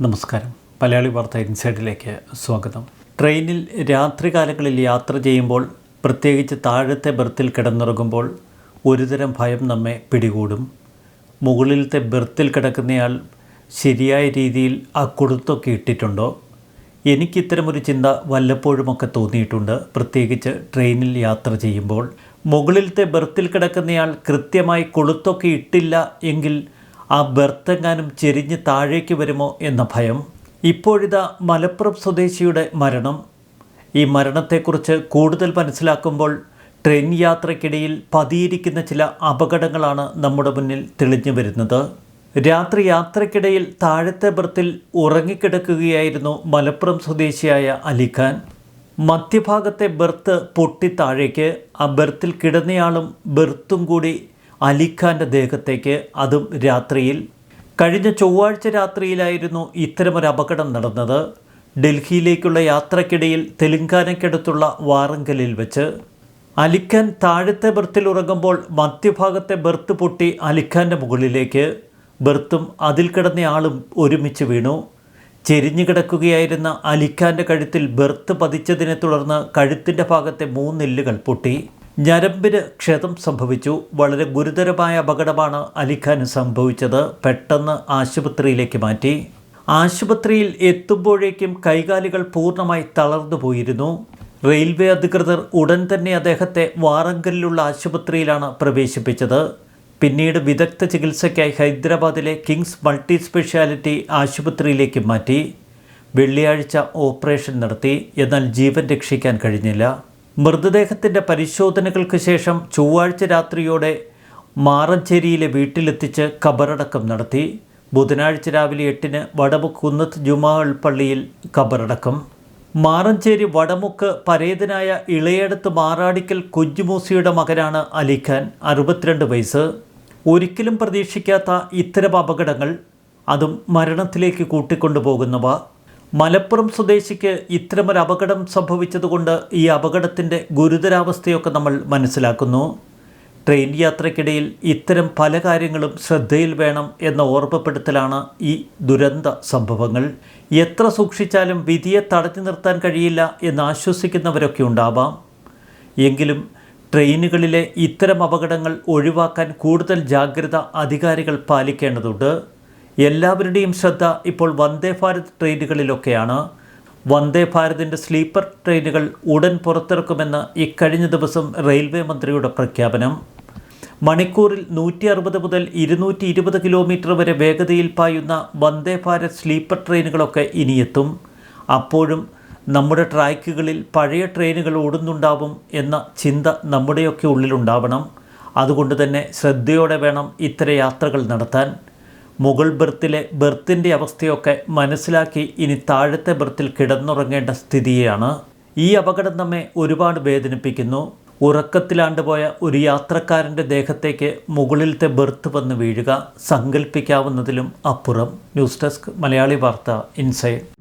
നമസ്കാരം. മലയാളി വാർത്ത ഇൻസൈഡിലേക്ക് സ്വാഗതം. ട്രെയിനിൽ രാത്രികാലങ്ങളിൽ യാത്ര ചെയ്യുമ്പോൾ പ്രത്യേകിച്ച് താഴത്തെ ബെർത്തിൽ കിടന്നുറങ്ങുമ്പോൾ ഒരുതരം ഭയം നമ്മെ പിടികൂടും. മുകളിലത്തെ ബെർത്തിൽ കിടക്കുന്നയാൾ ശരിയായ രീതിയിൽ ആ കൊടുത്തൊക്കെ ഇട്ടിട്ടുണ്ടോ? എനിക്കിത്തരമൊരു ചിന്ത വല്ലപ്പോഴുമൊക്കെ തോന്നിയിട്ടുണ്ട്. പ്രത്യേകിച്ച് ട്രെയിനിൽ യാത്ര ചെയ്യുമ്പോൾ മുകളിലത്തെ ബെർത്തിൽ കിടക്കുന്നയാൾ കൃത്യമായി കൊളുത്തൊക്കെ ഇട്ടില്ല എങ്കിൽ ആ ബർത്തെങ്ങാനും ചെരിഞ്ഞ് താഴേക്ക് വരുമോ എന്ന ഭയം. ഇപ്പോഴിതാ മലപ്പുറം സ്വദേശിയുടെ മരണം. ഈ മരണത്തെക്കുറിച്ച് കൂടുതൽ മനസ്സിലാക്കുമ്പോൾ ട്രെയിൻ യാത്രയ്ക്കിടയിൽ പതിയിരിക്കുന്ന ചില അപകടങ്ങളാണ് നമ്മുടെ മുന്നിൽ തെളിഞ്ഞു വരുന്നത്. രാത്രി യാത്രയ്ക്കിടയിൽ താഴത്തെ ബർത്തിൽ ഉറങ്ങിക്കിടക്കുകയായിരുന്നു മലപ്പുറം സ്വദേശിയായ അലിഖാൻ. മധ്യഭാഗത്തെ ബർത്ത് പൊട്ടി താഴേക്ക്. ആ ബർത്തിൽ കിടന്നയാളും ബർത്തും കൂടി അലിഖാന്റെ ദേഹത്തേക്ക് അതും രാത്രിയിൽ. കഴിഞ്ഞ ചൊവ്വാഴ്ച രാത്രിയിലായിരുന്നു ഇത്തരമൊരു അപകടം നടന്നത്. ഡൽഹിയിലേക്കുള്ള യാത്രക്കിടയിൽ തെലങ്കാനയ്ക്കടുത്തുള്ള വാറങ്കലിൽ വെച്ച്. അലിഖാൻ താഴത്തെ ബെർത്തിൽ ഉറങ്ങുമ്പോൾ മധ്യഭാഗത്തെ ബെർത്ത് പൊട്ടി അലിഖാന്റെ മുകളിലേക്ക്. ബെർത്തും അതിൽ കിടന്നയാളും ഒരുമിച്ച് വീണു. ചെരിഞ്ഞു കിടക്കുകയായിരുന്ന അലിഖാന്റെ കഴുത്തിൽ ബെർത്ത് പതിച്ചതിനെ തുടർന്ന് കഴുത്തിന്റെ ഭാഗത്തെ മൂന്നില്ലുകൾ പൊട്ടി. ഞരമ്പിന് ക്ഷതം സംഭവിച്ചു. വളരെ ഗുരുതരമായ അപകടമാണ് അലിഖാന് സംഭവിച്ചത്. പെട്ടെന്ന് ആശുപത്രിയിലേക്ക് മാറ്റി. ആശുപത്രിയിൽ എത്തുമ്പോഴേക്കും കൈകാലുകൾ പൂർണമായി തളർന്നു പോയിരുന്നു. റെയിൽവേ അധികൃതർ ഉടൻ തന്നെ അദ്ദേഹത്തെ വാറങ്കലിലുള്ള ആശുപത്രിയിലാണ് പ്രവേശിപ്പിച്ചത്. പിന്നീട് വിദഗ്ധ ചികിത്സയ്ക്കായി ഹൈദരാബാദിലെ കിങ്സ് മൾട്ടി സ്പെഷ്യാലിറ്റി ആശുപത്രിയിലേക്ക് മാറ്റി. വെള്ളിയാഴ്ച ഓപ്പറേഷൻ നടത്തി. എന്നാൽ ജീവൻ രക്ഷിക്കാൻ കഴിഞ്ഞില്ല. മൃതദേഹത്തിന്റെ പരിശോധനകൾക്ക് ശേഷം ചൊവ്വാഴ്ച രാത്രിയോടെ മാറഞ്ചേരിയിലെ വീട്ടിലെത്തിച്ച് ഖബറടക്കം നടത്തി. ബുധനാഴ്ച രാവിലെ എട്ടിന് വടമുക്ക് കുന്നത്ത് ജുമാൾ പള്ളിയിൽ ഖബറടക്കം. മാറഞ്ചേരി വടമുക്ക് പരേതനായ ഇളയടത്ത് മാറാടിക്കൽ കുഞ്ചുമൂസിയുടെ മകനാണ് അലിഖാൻ അറുപത്തിരണ്ട് വയസ്സ്. ഒരിക്കലും പ്രതീക്ഷിക്കാത്ത ഇത്തരം അപകടങ്ങൾ അതും മരണത്തിലേക്ക് കൂട്ടിക്കൊണ്ടുപോകുന്നവ. മലപ്പുറം സ്വദേശിക്ക് ഇത്തരമൊരു അപകടം സംഭവിച്ചതുകൊണ്ട് ഈ അപകടത്തിന്റെ ഗുരുതരാവസ്ഥയൊക്കെ നമ്മൾ മനസ്സിലാക്കുന്നു. ട്രെയിൻ യാത്രയ്ക്കിടയിൽ ഇത്തരം പല കാര്യങ്ങളും ശ്രദ്ധയിൽ വേണം എന്ന ഓർമ്മപ്പെടുത്തലാണ് ഈ ദുരന്ത സംഭവങ്ങൾ. എത്ര സൂക്ഷിച്ചാലും വിധിയെ തടഞ്ഞു നിർത്താൻ കഴിയില്ല എന്ന് ആശ്വസിക്കുന്നവരൊക്കെ ഉണ്ടാവാം. എങ്കിലും ട്രെയിനുകളിലെ ഇത്തരം അപകടങ്ങൾ ഒഴിവാക്കാൻ കൂടുതൽ ജാഗ്രത അധികാരികൾ പാലിക്കേണ്ടതുണ്ട്. എല്ലാവരുടെയും ശ്രദ്ധ ഇപ്പോൾ വന്ദേ ഭാരത് ട്രെയിനുകളിലൊക്കെയാണ്. വന്ദേ ഭാരതിന്റെ സ്ലീപ്പർ ട്രെയിനുകൾ ഉടൻ പുറത്തിറക്കുമെന്ന് ഇക്കഴിഞ്ഞ ദിവസം റെയിൽവേ മന്ത്രിയുടെ പ്രഖ്യാപനം. മണിക്കൂറിൽ നൂറ്റി അറുപത് മുതൽ ഇരുന്നൂറ്റി ഇരുപത് കിലോമീറ്റർ വരെ വേഗതയിൽ പായുന്ന വന്ദേ ഭാരത് സ്ലീപ്പർ ട്രെയിനുകളൊക്കെ ഇനിയെത്തും. അപ്പോഴും നമ്മുടെ ട്രാക്കുകളിൽ പഴയ ട്രെയിനുകൾ ഓടുന്നുണ്ടാവും എന്ന ചിന്ത നമ്മുടെയൊക്കെ ഉള്ളിലുണ്ടാവണം. അതുകൊണ്ട് തന്നെ ശ്രദ്ധയോടെ വേണം ഇത്തരം യാത്രകൾ നടത്താൻ. മുകൾ ബർത്തിലെ ബർത്തിന്റെ അവസ്ഥയൊക്കെ മനസ്സിലാക്കി ഇനി താഴത്തെ ബർത്തിൽ കിടന്നുറങ്ങേണ്ട സ്ഥിതിയാണ്. ഈ അപകടം നമ്മെ ഒരുപാട് വേദനിപ്പിക്കുന്നു. ഉറക്കത്തിലാണ്ടുപോയ ഒരു യാത്രക്കാരന്റെ ദേഹത്തേക്ക് മുകളിലത്തെ ബെർത്ത് വന്ന് വീഴുക. സങ്കല്പിക്കാവുന്നതിലും അപ്പുറം. ന്യൂസ് ഡെസ്ക് മലയാളി വാർത്ത ഇൻസൈഡ്